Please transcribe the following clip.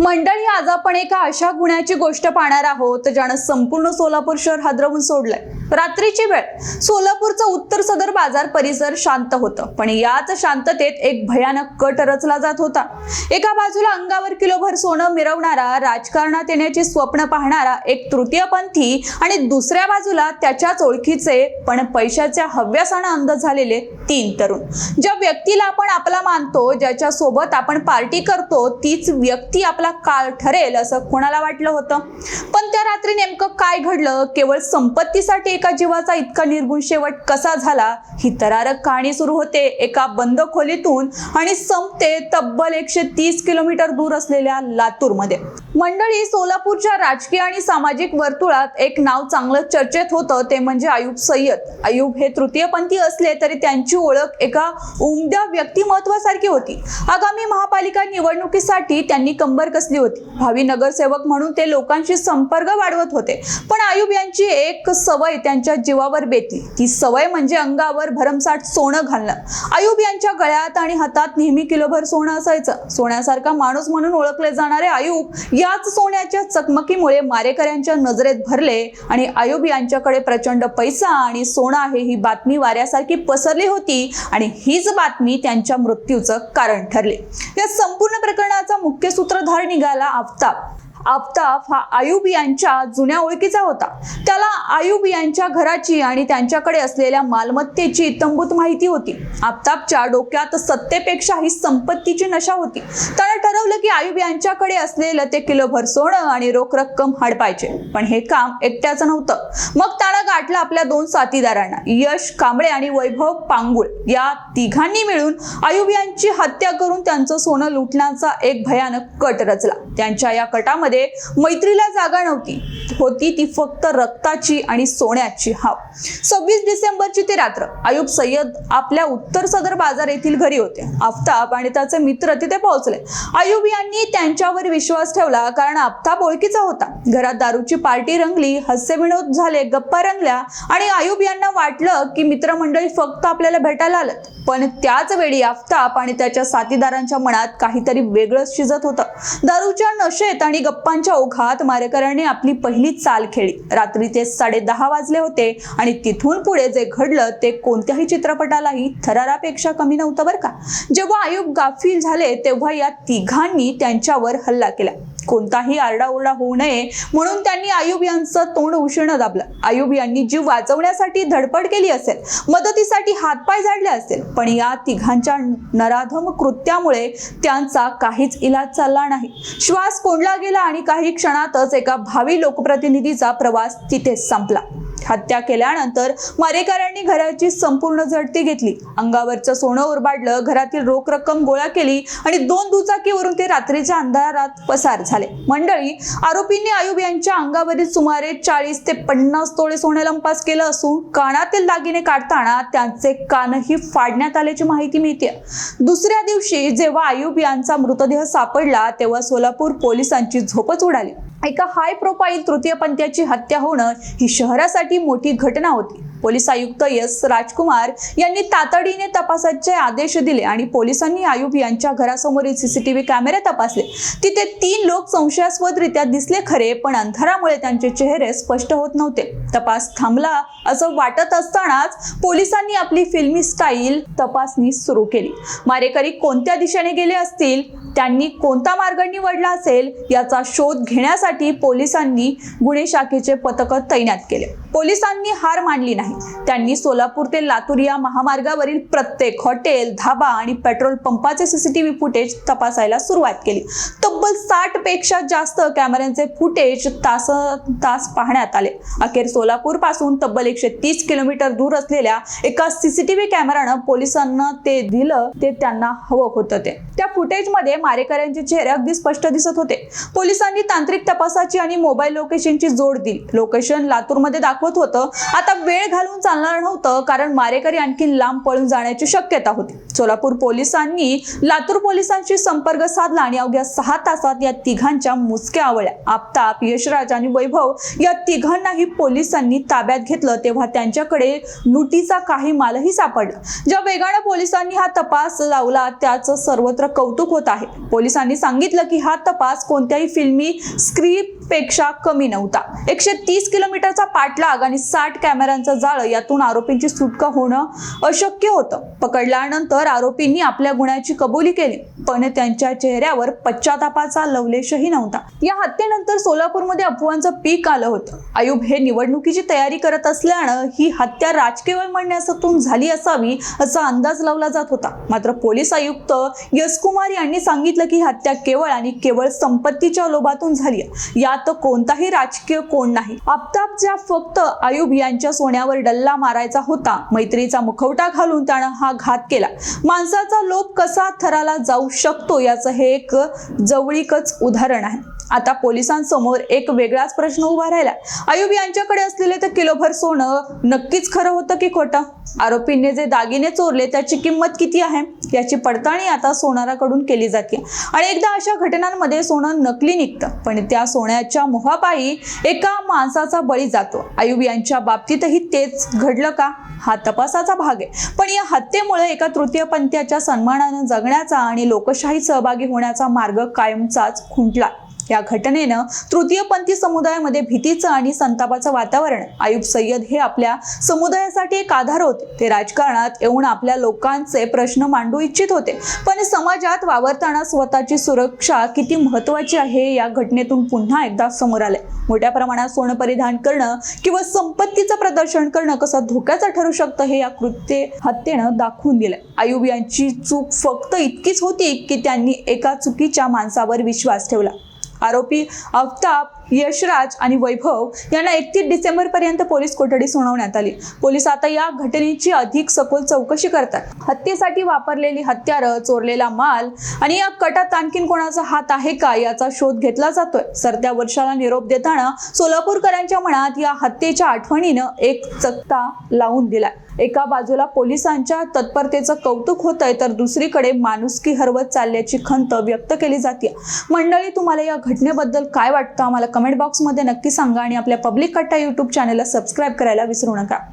मंडळी आज आपण एका अशा गुन्ह्याची गोष्ट पाहणार आहोत ज्यानं संपूर्ण सोलापूर शहर हादरवून सोडलंय. रात्रीची वेळ. सोलापूरचा उत्तर सदर बाजार परिसर शांत होतं. पण याच शांततेत एक भयानक कट रचला जात होता. एका बाजूला अंगावर किलोभर सोनं मिरवणारा राजकारणात येण्याची स्वप्न पाहणारा एक तृतीयपंथी आणि दुसऱ्या बाजूला त्याच्याच ओळखीचे पण पैशाच्या हव्यासानं अंध झालेले तीन तरुण. ज्या व्यक्तीला आपण आपला मानतो ज्याच्या सोबत आपण पार्टी करतो तीच व्यक्ती आपला काळ ठरेल असं कोणाला वाटलं होतं? पण रात्री नेमकं काय घडलं? केवळ संपत्तीसाठी एका जीवाचा इतका निर्गुण शेवट कसा झाला? ही तरारक कहाणी सुरू होते एका बंद खोलीतून आणि संपते तब्बल एकशे तीस किलोमीटर दूर असलेल्या लातूरमध्ये. मंडळी सोलापूरच्या राजकीय आणि सामाजिक वर्तुळात एक नाव चांगलं चर्चेत होतं ते म्हणजे आयुब सय्यद. आयुब हे तृतीयपंथी असले तरी त्यांची ओळख एका उमद्या व्यक्तिमत्वासारखी होती. आगामी महापालिका निवडणुकीसाठी त्यांनी कंबर कसली होती? भावी नगरसेवक म्हणून ते लोकांशी संपर्क वाढवत होते. पण आयुब यांची एक सवय त्यांच्या जीवावर बेतली. ती सवय म्हणजे अंगावर भरमसाठ सोनं घालणं. आयुब यांच्या गळ्यात आणि हातात नेहमी किलोभर सोनं असायचं. सोन्यासारखा माणूस म्हणून ओळखले जाणारे आयुब याच सोन्याच्या चकमकीमुळे मारेकऱ्यांच्या नजरेत भरले आणि आयुब यांच्याकडे प्रचंड पैसा आणि सोनं आहे ही बातमी वाऱ्यासारखी पसरली होती आणि हीच बातमी त्यांच्या मृत्यूचं कारण ठरले. या संपूर्ण प्रकरणाचा मुख्य सूत्रधार निघाला आफताब. आफताब हा आयुब यांच्या जुन्या ओळखीचा होता. त्याला आयुब यांच्या घराची आणि त्यांच्याकडे असलेल्या मालमत्तेची इतंभूत माहिती होती. आफताबच्या डोक्यात सत्तेपेक्षा ही संपत्तीची नशा होती. त्याने ठरवलं की आयुब यांच्याकडे असलेलं ते किलोभर सोनं आणि रोख रक्कम हडपायचे. पण हे काम एकट्याचं नव्हतं. मग त्याला गाठलं आपल्या दोन साथीदारांना. यश कांबळे आणि वैभव पांगुळ या तिघांनी मिळून अयुबियांची यांची हत्या करून त्यांचं सोनं लुटण्याचा एक भयानक कट रचला. त्यांच्या या कटामध्ये मैत्रीला जागा नव्हती. होती ती फक्त रक्ताची आणि सोन्याची हाव. सव्वीस डिसेंबरची ती रात्र. आयुब सय्यद आपल्या उत्तर सदर बाजार येथील घरी होते. आफताब आणि त्याचे मित्र तिथे पोहोचले. आयुब यांनी त्यांच्यावर विश्वास ठेवला कारण आफताब ओळखीचा होता. घरात दारूची पार्टी रंगली हास्यविनोद झाले गप्पा रंगल्या. आणि आयुब यांना वाटलं की मित्रमंडळी फक्त आपल्याला भेटायला आलं पण त्याच वेळी आफताब आणि त्याच्या साथीदारांच्या मनात काहीतरी वेगळंच शिजत होतं. दारूच्या नशेत आणि गप्पांच्या ओघात मारेकरांनी आपली पहिली चाल खेळली. रात्री ते साडे दहा वाजले होते आणि तिथून पुढे जे घडलं ते कोणत्याही चित्रपटालाही थरारापेक्षा कमी नव्हतं बरं का. जेव्हा आयुब गाफील झाले तेव्हा या तिघांनी त्यांच्यावर हल्ला केला. कोणताही आरडाओरडा होऊ नये. म्हणून त्यांनी आयुब यांचं तोंड उशिणं दाबलं. आयुब यांनी जीव वाचवण्यासाठी धडपड केली असेल. मदतीसाठी हातपाय झाडले असेल. पण या तिघांच्या नराधम कृत्यामुळे त्यांचा काहीच इलाज चालला नाही. श्वास कोंडला गेला आणि काही क्षणातच एका भावी लोकप्रतिनिधीचा प्रवास तिथेच संपला. हत्या केल्यानंतर मारेकऱ्यांनी घराची संपूर्ण झडती घेतली. अंगावरचं सोनं उरबाडलं घरातील रोख रक्कम गोळा केली आणि दोन दुचाकीवरून ते रात्रीच्या अंधारात पसार झाले. मंडळी आरोपींनी आयुब यांच्या अंगावरील सुमारे चाळीस ते पन्नास तोळे सोने लंपास केलं असून कानातील दागिने काढताना त्यांचे कानही फाडण्यात आल्याची माहिती मिळते दुसऱ्या दिवशी जेव्हा आयुब यांचा मृतदेह सापडला तेव्हा सोलापूर पोलिसांची झोपच उडाली. एका हाय प्रोफाईल तृतीयपंथ्याची हत्या होणं ही शहरासाठी मोठी घटना होती. पोलीस आयुक्त एस राजकुमार यांनी तातडीने तपासाचे आदेश दिले आणि पोलिसांनी आयुब यांच्या घरासमोरील सीसीटीव्ही कॅमेरे तपासले. तिथे तीन लोक संशयास्पदरित्या दिसले खरे पण अंधारामुळे त्यांचे चेहरे स्पष्ट होत नव्हते. तपास थांबला असं वाटत असतानाच पोलिसांनी आपली फिल्मी स्टाईल तपासणी सुरू केली. मारेकरी कोणत्या दिशेने गेले असतील? त्यांनी कोणता मार्ग निवडला असेल याचा शोध घेण्यासाठी पोलिसांनी गुन्हे शाखेचे पथक तैनात केले. पोलिसांनी हार मानली नाही. त्यांनी सोलापूर ते लातूर या महामार्गावरील प्रत्येक हॉटेल धाबा आणि पेट्रोल पंपाचे सीसीटीव्ही फुटेज तपासायला सुरुवात केली. तब्बल साठपेक्षा जास्त कॅमेऱ्यांचे फुटेज तास तास पाहण्यात आले. अखेर सोलापूरपासून तब्बल एकशे तीस किलोमीटर दूर असलेल्या एका सीसीटीव्ही कॅमेरानं पोलिसांना ते दिलं ते त्यांना हवं होतं ते. त्या फुटेजमध्ये मारेकऱ्यांचे चेहरे अगदी स्पष्ट दिसत होते. पोलिसांनी तांत्रिक तपासाची आणि मोबाईल लोकेशनची जोड दिली. लोकेशन लातूरमध्ये दाखवत होतं आता वेळ घालून चालणार नव्हतं कारण मारेकरी आणखी लांब पळून जाण्याची शक्यता होती. सोलापूर पोलिसांनी लातूर पोलिसांशी संपर्क साधला आणि अवघ्या सहा तासात या तिघांच्या मुसक्या आवळ्या आपताप यशराज आणि वैभव या तिघांनाही पोलिसांनी ताब्यात घेतलं. तेव्हा त्यांच्याकडे लुटीचा काही मालही सापडला. ज्या वेगानं पोलिसांनी हा तपास लावला त्याचं सर्वत्र कौतुक होत आहे. पोलिसांनी सांगितलं की हा तपास कोणत्याही फिल्मी स्क्रिप्टपेक्षा कमी नव्हता. एकशे तीस किलोमीटरचा पाठलाग आणि साठ कॅमेऱ्यांचं जाळं यातून आरोपींची सुटका होणं अशक्य होतं. पकडल्यानंतर आरोपींनी आपल्या गुन्ह्याची कबुली केली. पण त्यांच्या चेहऱ्यावर पश्चातापाचा लवलेशही नव्हता. या हत्येनंतर सोलापूरमध्ये अफवांचं पीक आलं होतं. आयुब हे निवडणुकीची तयारी करत असल्यानं ही हत्या राजकीय म्हणण्यासातून झाली असावी असा अंदाज लावला जात होता. मात्र पोलीस आयुक्त यशकुमार यांनी सांगितलं की हत्या केवळ आणि केवळ संपत्तीच्या लोभातून झाली यात कोणताही राजकीय कोण नाही. आफताब ज्या फक्त आयुब यांच्या सोन्यावर डल्ला मारायचा होता मैत्रीचा मुखवटा घालून त्यानं हा घात केला. माणसाचा लोभ कसा थराला जाऊ शकतो याचं हे एक जवळीकच उदाहरण आहे. आता पोलिसांसमोर एक वेगळाच प्रश्न उभा राहिला. आयुब यांच्याकडे असलेले तर किलोभर सोनं नक्कीच खरं होतं की खोटं? आरोपींनी जे दागिने चोरले त्याची किंमत किती आहे? याची पडताळणी आता सोनाराकडून केली जाते. आणि एकदा अशा घटनांमध्ये सोनं नकली निघतं पण त्या सोन्याच्या मोहापायी एका माणसाचा बळी जातो. आयुब यांच्या बाबतीतही तेच घडलं का? हा तपासाचा भाग आहे. पण या हत्येमुळे एका तृतीयपंथीच्या सन्मानानं जगण्याचा आणि लोकशाही सहभागी होण्याचा मार्ग कायमचाच खुंटला. या घटनेनं तृतीयपंथी समुदायामध्ये भीतीचं आणि संतापाचं वातावरण. आयुब सय्यद हे आपल्या समुदायासाठी एक आधार होते. ते राजकारणात येऊन आपल्या लोकांचे प्रश्न मांडू इच्छित होते. पण समाजात वावरताना स्वतःची सुरक्षा किती महत्वाची आहे या घटनेतून पुन्हा एकदा समोर आले मोठ्या प्रमाणात सोनं परिधान करणं किंवा संपत्तीचं प्रदर्शन करणं कसं धोक्याचं ठरू शकतं हे या कृत्य हत्येनं दाखवून दिलंय. आयुब यांची चूक फक्त इतकीच होती की त्यांनी एका चुकीच्या माणसावर विश्वास ठेवला. आरोपी आफताब यशराज आणि वैभव यांना एकतीस डिसेंबर पर्यंत पोलीस कोठडी सुनावण्यात आली. पोलीस आता या घटनेची अधिक सखोल चौकशी करतात. हत्येसाठी वापरलेली हत्यारं चोरलेला माल आणि या कटात आणखीन कोणाचा हात आहे का याचा शोध घेतला जातोय. सरत्या वर्षाला निरोप देताना सोलापूरकरांच्या मनात या हत्येच्या आठवणीनं एक चकता लावून दिलाय. एका बाजूला पोलिसांच्या तत्परतेचं कौतुक होत आहे तर दुसरीकडे माणुसकी हरवत चालल्याची खंत व्यक्त केली जाते मंडळी तुम्हाला या घटनेबद्दल काय वाटतं? आम्हाला कमेंट बॉक्समध्ये नक्की सांगा आणि आपल्या पब्लिक कट्टा यूट्यूब चॅनलला सबस्क्राईब करायला विसरू नका.